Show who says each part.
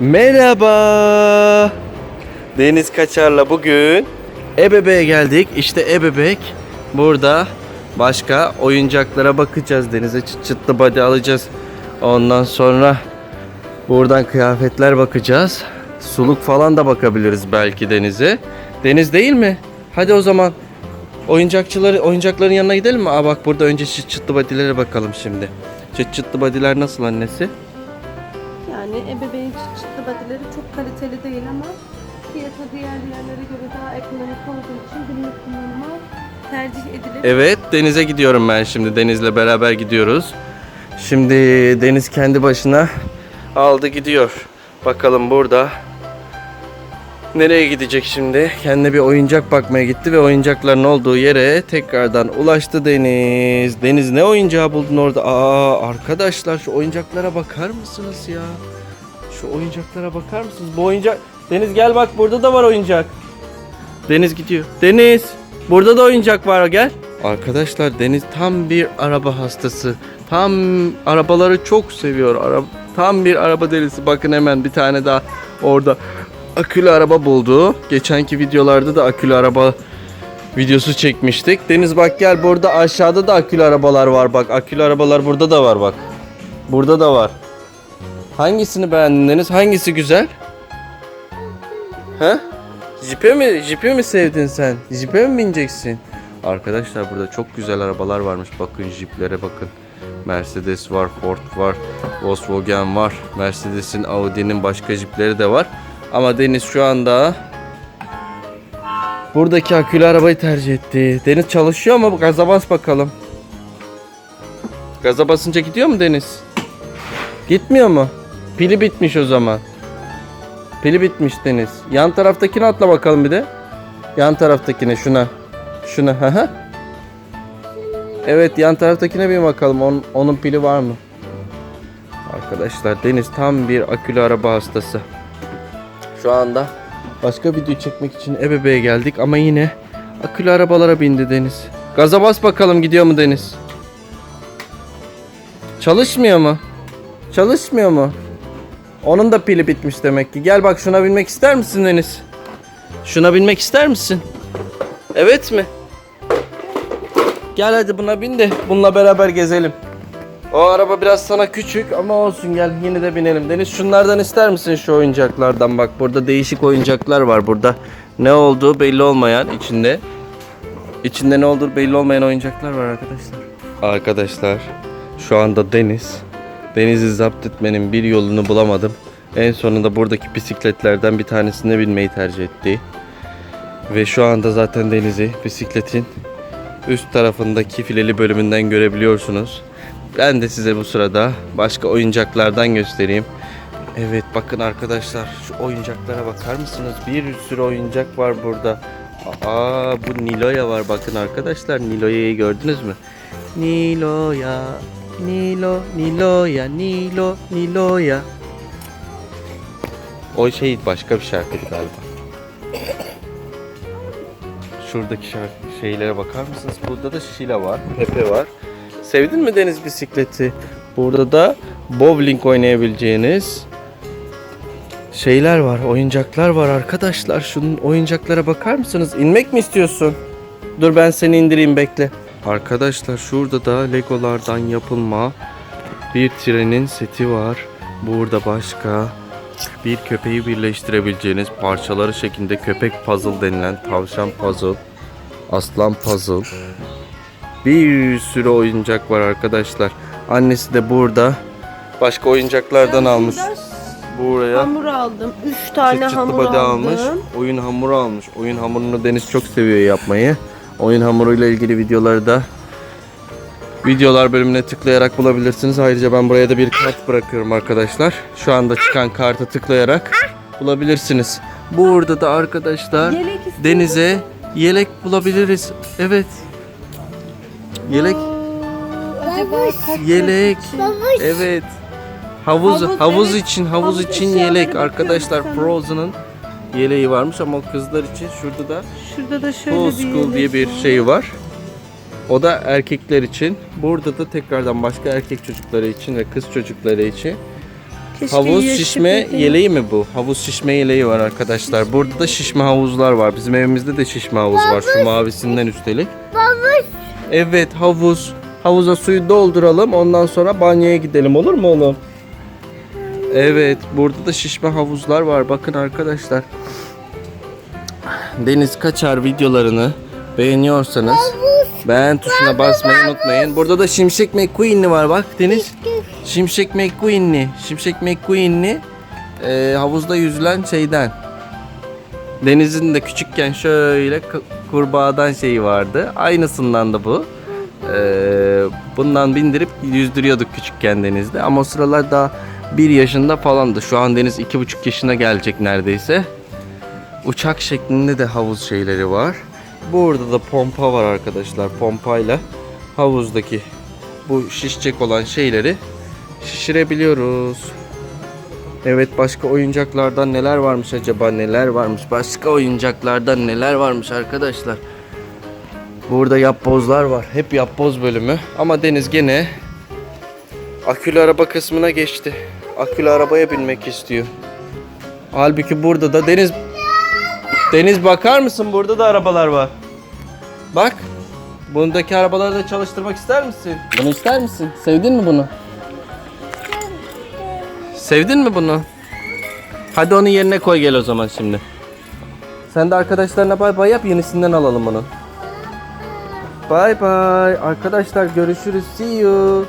Speaker 1: Merhaba. Deniz Kaçar'la bugün Ebebe'ye geldik. İşte Ebebek burada. Başka oyuncaklara bakacağız. Denize çıt çıtlı body alacağız. Ondan sonra buradan kıyafetler bakacağız. Suluk falan da bakabiliriz belki denize. Deniz değil mi? Hadi o zaman oyuncakçıları oyuncakların yanına gidelim mi? Aa bak burada önce çıt çıtlı bodylere bakalım şimdi. Çıt çıtlı bodyler nasıl annesi?
Speaker 2: Yani ebeveyn çıt çıtlı badileri çok kaliteli değil ama fiyatı diğer yerlere göre daha ekonomik olduğu için günlük kullanıma tercih edilir.
Speaker 1: Evet denize gidiyorum ben şimdi. Deniz'le beraber gidiyoruz. Şimdi Deniz kendi başına aldı gidiyor. Bakalım burada nereye gidecek şimdi? Kendine bir oyuncak bakmaya gitti ve oyuncakların olduğu yere tekrardan ulaştı Deniz. Deniz ne oyuncağı buldun orada? Aa arkadaşlar şu oyuncaklara bakar mısınız ya? Şu oyuncaklara bakar mısınız? Bu oyuncak Deniz gel bak burada da var oyuncak. Deniz gidiyor. Deniz burada da oyuncak var gel. Arkadaşlar Deniz tam bir araba hastası. Tam arabaları çok seviyor. Ara, tam bir araba delisi. Bakın hemen bir tane daha orada akülü araba buldu. Geçenki videolarda da akülü araba videosu çekmiştik. Deniz bak gel burada aşağıda da akülü arabalar var bak. Akülü arabalar burada da var bak. Burada da var. Hangisini beğendin Deniz? Hangisi güzel? He? Jipe mi, jipe mi sevdin sen? Jipe mi bineceksin? Arkadaşlar burada çok güzel arabalar varmış. Bakın jiplere bakın. Mercedes var, Ford var, Volkswagen var. Mercedes'in, Audi'nin başka jipleri de var. Ama Deniz şu anda buradaki akülü arabayı tercih etti. Deniz çalışıyor ama gaza bas bakalım. Gaza basınca gidiyor mu Deniz? Gitmiyor mu? Pili bitmiş o zaman. Pili bitmiş Deniz. Yan taraftakine atla bakalım bir de. Yan taraftakine şuna. Şuna. Hı. Evet yan taraftakine bir bakalım. Onun, onun pili var mı? Arkadaşlar Deniz tam bir akülü araba hastası. Şu anda başka video çekmek için Ebebe'ye geldik ama yine akülü arabalara bindi Deniz. Gaza bas bakalım gidiyor mu Deniz? Çalışmıyor mu? Çalışmıyor mu? Onun da pili bitmiş demek ki. Gel bak şuna binmek ister misin Deniz? Şuna binmek ister misin? Evet mi? Gel hadi buna bin de bununla beraber gezelim. O araba biraz sana küçük ama olsun gel yine de binelim. Deniz şunlardan ister misin şu oyuncaklardan bak burada değişik oyuncaklar var burada. Ne olduğu belli olmayan içinde. İçinde ne olduğu belli olmayan oyuncaklar var arkadaşlar. Arkadaşlar şu anda Deniz Denizi zapt etmenin bir yolunu bulamadım. En sonunda buradaki bisikletlerden bir tanesine binmeyi tercih etti. Ve şu anda zaten denizi bisikletin üst tarafındaki fileli bölümünden görebiliyorsunuz. Ben de size bu sırada başka oyuncaklardan göstereyim. Evet bakın arkadaşlar şu oyuncaklara bakar mısınız? Bir sürü oyuncak var burada. Aa bu Nilo'ya var bakın arkadaşlar. Nilo'ya'yı gördünüz mü? Nilo'ya, Nilo, Nilo'ya, Nilo, Nilo'ya. O şey başka bir şarkıydı galiba. Şuradaki şarkı şeylere bakar mısınız? Burada da Şila var, Pepe var. Sevdin mi deniz bisikleti? Burada da bowling oynayabileceğiniz şeyler var, oyuncaklar var arkadaşlar. Şunun oyuncaklara bakar mısınız? İnmek mi istiyorsun? Dur ben seni indireyim bekle. Arkadaşlar şurada da legolardan yapılma bir trenin seti var. Burada başka bir köpeği birleştirebileceğiniz parçaları şeklinde köpek puzzle denilen tavşan puzzle, aslan puzzle. Bir sürü oyuncak var arkadaşlar. Annesi de burada başka oyuncaklardan
Speaker 2: Ben
Speaker 1: almış. Buraya
Speaker 2: Hamur aldım. 3 tane
Speaker 1: çıt
Speaker 2: hamur aldım.
Speaker 1: almış. Oyun hamuru almış. Oyun hamurunu Deniz çok seviyor yapmayı. Oyun hamuruyla ilgili videoları da videolar bölümüne tıklayarak bulabilirsiniz. Ayrıca ben buraya da bir kart bırakıyorum arkadaşlar. Şu anda çıkan kartı tıklayarak bulabilirsiniz. Burada da arkadaşlar
Speaker 2: Yelek
Speaker 1: denize yelek bulabiliriz. Evet. Yelek,
Speaker 2: kaç
Speaker 1: yelek.
Speaker 2: için?
Speaker 1: Evet. Havuz
Speaker 2: Havuz,
Speaker 1: havuz
Speaker 2: evet.
Speaker 1: için havuz
Speaker 2: Havuz
Speaker 1: için yelek arkadaşlar. Frozen'ın yeleği varmış ama kızlar için şurada da
Speaker 2: Şurada da şöyle
Speaker 1: Full
Speaker 2: bir
Speaker 1: School
Speaker 2: yelek
Speaker 1: diye bir
Speaker 2: var.
Speaker 1: şey var. O da erkekler için. Burada da tekrardan başka erkek çocukları için ve kız çocukları için
Speaker 2: Keşke
Speaker 1: Havuz şişme yeleği mi bu? Havuz şişme yeleği var arkadaşlar. Burada da şişme havuzlar var. Bizim evimizde de şişme havuz var. Şu mavisinden üstelik.
Speaker 3: Babuş.
Speaker 1: Evet havuz. Havuza suyu dolduralım. Ondan sonra banyoya gidelim olur mu oğlum? Evet burada da şişme havuzlar var. Bakın arkadaşlar. Deniz Kaçar videolarını beğeniyorsanız beğen tuşuna basmayı unutmayın. Burada da Şimşek McQueen'li var bak Deniz. Şimşek McQueen'li. Şimşek McQueen'li e, havuzda yüzülen şeyden. Deniz'in de küçükken şöyle kurbağadan şeyi vardı. Aynısından da bu. Ee, bundan bindirip yüzdürüyorduk küçükken denizde. Ama o sıralar daha bir yaşında falandı. Şu an Deniz iki buçuk yaşına gelecek neredeyse. Uçak şeklinde de havuz şeyleri var. Burada da pompa var arkadaşlar. Pompayla havuzdaki bu şişecek olan şeyleri şişirebiliyoruz. Evet başka oyuncaklardan neler varmış acaba neler varmış başka oyuncaklardan neler varmış arkadaşlar. Burada yapbozlar var. Hep yapboz bölümü. Ama Deniz gene akülü araba kısmına geçti. Akülü arabaya binmek istiyor. Halbuki burada da Deniz Deniz bakar mısın? Burada da arabalar var. Bak. Bundaki arabaları da çalıştırmak ister misin? Bunu ister misin? Sevdin mi bunu? Sevdin mi bunu? Hadi onu yerine koy gel o zaman şimdi. Sen de arkadaşlarına bay bay yap yenisinden alalım onu. Bay bay. Arkadaşlar görüşürüz. See you.